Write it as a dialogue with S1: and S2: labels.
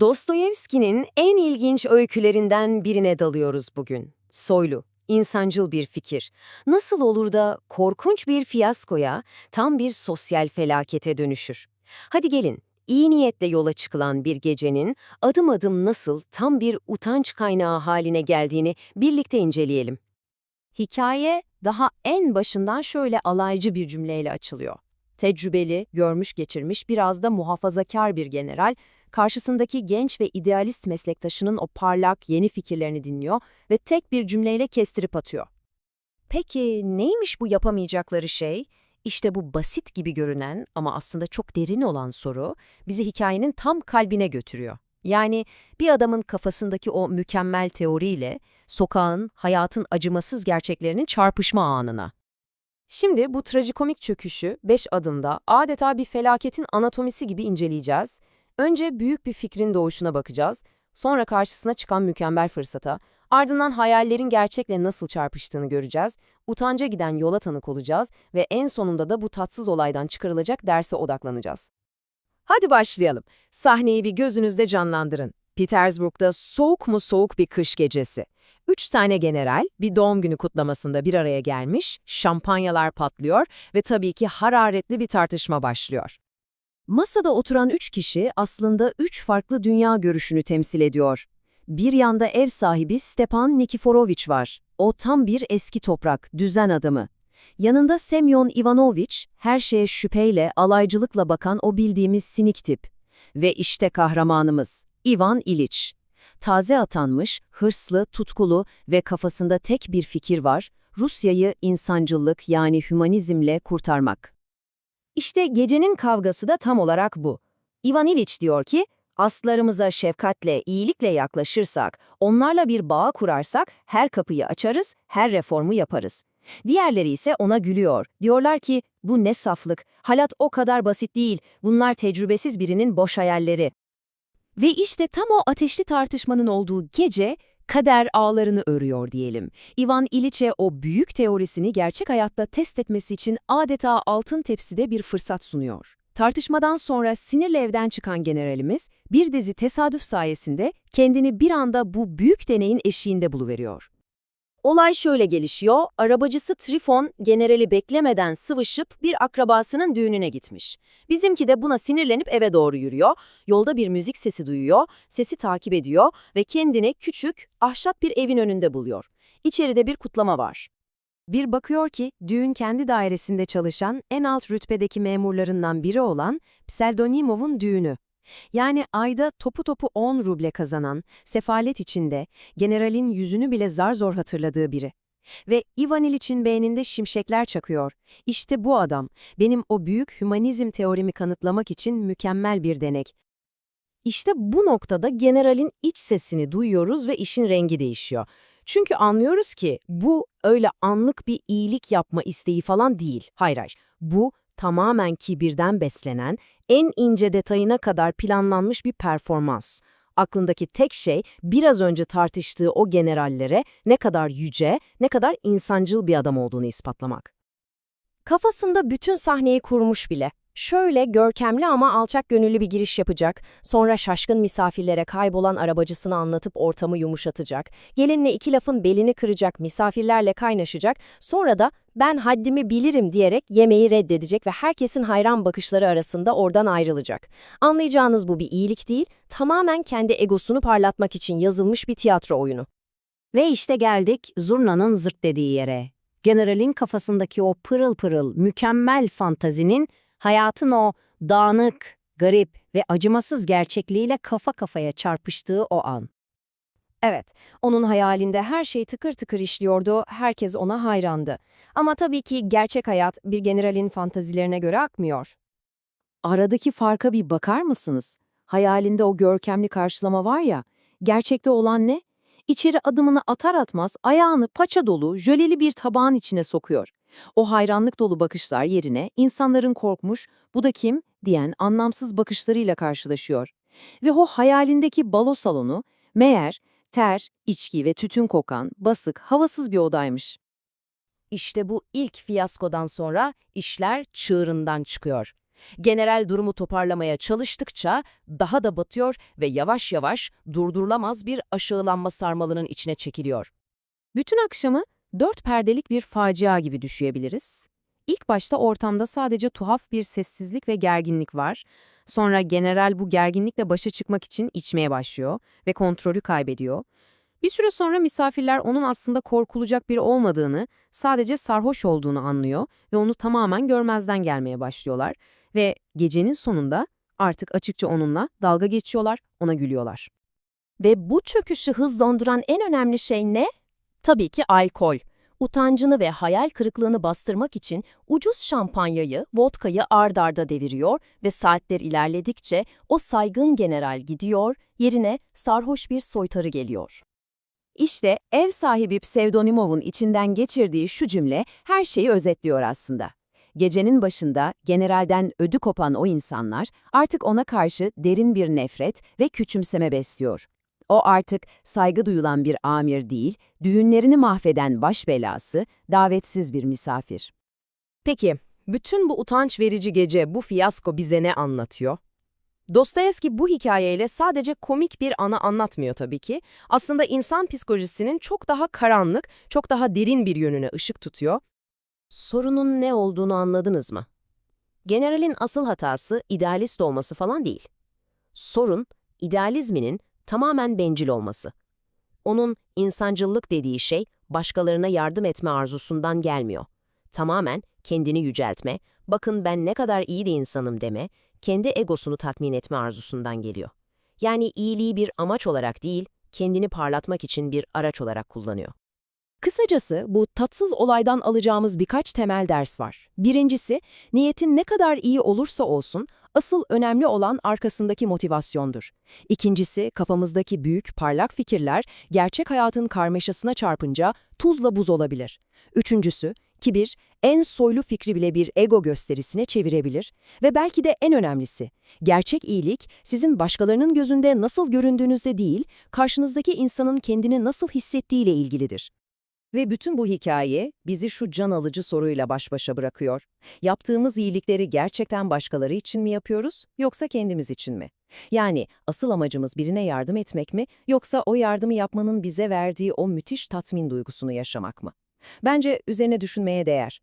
S1: Dostoyevski'nin en ilginç öykülerinden birine dalıyoruz bugün. Soylu, insancıl bir fikir. Nasıl olur da korkunç bir fiyaskoya, tam bir sosyal felakete dönüşür? Hadi gelin, iyi niyetle yola çıkılan bir gecenin adım adım nasıl tam bir utanç kaynağı haline geldiğini birlikte inceleyelim.
S2: Hikaye daha en başından şöyle alaycı bir cümleyle açılıyor. Tecrübeli, görmüş geçirmiş, biraz da muhafazakar bir general, karşısındaki genç ve idealist meslektaşının o parlak, yeni fikirlerini dinliyor ve tek bir cümleyle kestirip atıyor. Peki neymiş bu yapamayacakları şey? İşte bu basit gibi görünen ama aslında çok derin olan soru bizi hikayenin tam kalbine götürüyor. Yani bir adamın kafasındaki o mükemmel teoriyle sokağın, hayatın acımasız gerçeklerinin çarpışma anına. Şimdi bu trajikomik çöküşü 5 adımda adeta bir felaketin anatomisi gibi inceleyeceğiz. Önce büyük bir fikrin doğuşuna bakacağız, sonra karşısına çıkan mükemmel fırsata, ardından hayallerin gerçekle nasıl çarpıştığını göreceğiz, utanca giden yola tanık olacağız ve en sonunda da bu tatsız olaydan çıkarılacak derse odaklanacağız. Hadi başlayalım. Sahneyi bir gözünüzde canlandırın. Petersburg'da soğuk mu soğuk bir kış gecesi. Üç tane general bir doğum günü kutlamasında bir araya gelmiş, şampanyalar patlıyor ve tabii ki hararetli bir tartışma başlıyor. Masada oturan üç kişi aslında üç farklı dünya görüşünü temsil ediyor. Bir yanda ev sahibi Stepan Nikiforoviç var. O tam bir eski toprak, düzen adamı. Yanında Semyon Ivanoviç, her şeye şüpheyle, alaycılıkla bakan o bildiğimiz sinik tip. Ve işte kahramanımız, Ivan İliç. Taze atanmış, hırslı, tutkulu ve kafasında tek bir fikir var, Rusya'yı insancıllık yani hümanizmle kurtarmak. İşte gecenin kavgası da tam olarak bu. Ivan İliç diyor ki, aslarımıza şefkatle, iyilikle yaklaşırsak, onlarla bir bağ kurarsak her kapıyı açarız, her reformu yaparız. Diğerleri ise ona gülüyor. Diyorlar ki, bu ne saflık, halat o kadar basit değil, bunlar tecrübesiz birinin boş hayalleri. Ve işte tam o ateşli tartışmanın olduğu gece, kader ağlarını örüyor diyelim. Ivan İliç'e o büyük teorisini gerçek hayatta test etmesi için adeta altın tepside bir fırsat sunuyor. Tartışmadan sonra sinirle evden çıkan generalimiz, bir dizi tesadüf sayesinde kendini bir anda bu büyük deneyin eşiğinde buluveriyor. Olay şöyle gelişiyor, arabacısı Trifon generali beklemeden sıvışıp bir akrabasının düğününe gitmiş. Bizimki de buna sinirlenip eve doğru yürüyor, yolda bir müzik sesi duyuyor, sesi takip ediyor ve kendini küçük, ahşap bir evin önünde buluyor. İçeride bir kutlama var. Bir bakıyor ki düğün kendi dairesinde çalışan en alt rütbedeki memurlarından biri olan Pseldonimov'un düğünü. Yani ayda topu topu 10 ruble kazanan, sefalet içinde, generalin yüzünü bile zar zor hatırladığı biri. Ve Ivan İliç'in beyninde şimşekler çakıyor. İşte bu adam, benim o büyük hümanizm teorimi kanıtlamak için mükemmel bir denek. İşte bu noktada generalin iç sesini duyuyoruz ve işin rengi değişiyor. Çünkü anlıyoruz ki bu öyle anlık bir iyilik yapma isteği falan değil. Hayır hayır. Bu tamamen kibirden beslenen, en ince detayına kadar planlanmış bir performans. Aklındaki tek şey biraz önce tartıştığı o generallere ne kadar yüce, ne kadar insancıl bir adam olduğunu ispatlamak. Kafasında bütün sahneyi kurmuş bile. Şöyle görkemli ama alçak gönüllü bir giriş yapacak, sonra şaşkın misafirlere kaybolan arabacısını anlatıp ortamı yumuşatacak, gelinle iki lafın belini kıracak, misafirlerle kaynaşacak, sonra da ben haddimi bilirim diyerek yemeği reddedecek ve herkesin hayran bakışları arasında oradan ayrılacak. Anlayacağınız bu bir iyilik değil, tamamen kendi egosunu parlatmak için yazılmış bir tiyatro oyunu.
S1: Ve işte geldik zurnanın zırt dediği yere. Generalin kafasındaki o pırıl pırıl, mükemmel fantazinin hayatın o dağınık, garip ve acımasız gerçekliğiyle kafa kafaya çarpıştığı o an.
S2: Evet, onun hayalinde her şey tıkır tıkır işliyordu, herkes ona hayrandı. Ama tabii ki gerçek hayat bir generalin fantazilerine göre akmıyor.
S1: Aradaki farka bir bakar mısınız? Hayalinde o görkemli karşılama var ya, gerçekte olan ne? İçeri adımını atar atmaz ayağını paça dolu, jöleli bir tabağın içine sokuyor. O hayranlık dolu bakışlar yerine insanların korkmuş, bu da kim diyen anlamsız bakışlarıyla karşılaşıyor. Ve o hayalindeki balo salonu meğer ter, içki ve tütün kokan, basık, havasız bir odaymış.
S2: İşte bu ilk fiyaskodan sonra işler çığırından çıkıyor. General durumu toparlamaya çalıştıkça daha da batıyor ve yavaş yavaş durdurulamaz bir aşağılanma sarmalının içine çekiliyor.
S1: Bütün akşamı dört perdelik bir facia gibi düşüyebiliriz. İlk başta ortamda sadece tuhaf bir sessizlik ve gerginlik var. Sonra general bu gerginlikle başa çıkmak için içmeye başlıyor ve kontrolü kaybediyor. Bir süre sonra misafirler onun aslında korkulacak biri olmadığını, sadece sarhoş olduğunu anlıyor ve onu tamamen görmezden gelmeye başlıyorlar. Ve gecenin sonunda artık açıkça onunla dalga geçiyorlar, ona gülüyorlar.
S2: Ve bu çöküşü hızlandıran en önemli şey ne? Tabii ki alkol. Utancını ve hayal kırıklığını bastırmak için ucuz şampanyayı, vodkayı ard arda deviriyor ve saatler ilerledikçe o saygın general gidiyor, yerine sarhoş bir soytarı geliyor.
S1: İşte ev sahibi Pseudonimov'un içinden geçirdiği şu cümle her şeyi özetliyor aslında. Gecenin başında generalden ödü kopan o insanlar artık ona karşı derin bir nefret ve küçümseme besliyor. O artık saygı duyulan bir amir değil, düğünlerini mahveden baş belası, davetsiz bir misafir.
S2: Peki, bütün bu utanç verici gece, bu fiyasko bize ne anlatıyor? Dostoyevski bu hikayeyle sadece komik bir anı anlatmıyor tabii ki. Aslında insan psikolojisinin çok daha karanlık, çok daha derin bir yönüne ışık tutuyor. Sorunun ne olduğunu anladınız mı? Generalin asıl hatası idealist olması falan değil. Sorun, idealizminin tamamen bencil olması. Onun insancıllık dediği şey başkalarına yardım etme arzusundan gelmiyor. Tamamen kendini yüceltme, bakın ben ne kadar iyi de insanım deme, kendi egosunu tatmin etme arzusundan geliyor. Yani iyiliği bir amaç olarak değil, kendini parlatmak için bir araç olarak kullanıyor.
S1: Kısacası bu tatsız olaydan alacağımız birkaç temel ders var. Birincisi, niyetin ne kadar iyi olursa olsun, asıl önemli olan arkasındaki motivasyondur. İkincisi, kafamızdaki büyük, parlak fikirler gerçek hayatın karmaşasına çarpınca tuzla buz olabilir. Üçüncüsü, kibir, en soylu fikri bile bir ego gösterisine çevirebilir. Ve belki de en önemlisi, gerçek iyilik sizin başkalarının gözünde nasıl göründüğünüzde değil, karşınızdaki insanın kendini nasıl hissettiğiyle ilgilidir. Ve bütün bu hikaye bizi şu can alıcı soruyla baş başa bırakıyor. Yaptığımız iyilikleri gerçekten başkaları için mi yapıyoruz yoksa kendimiz için mi? Yani asıl amacımız birine yardım etmek mi yoksa o yardımı yapmanın bize verdiği o müthiş tatmin duygusunu yaşamak mı? Bence üzerine düşünmeye değer.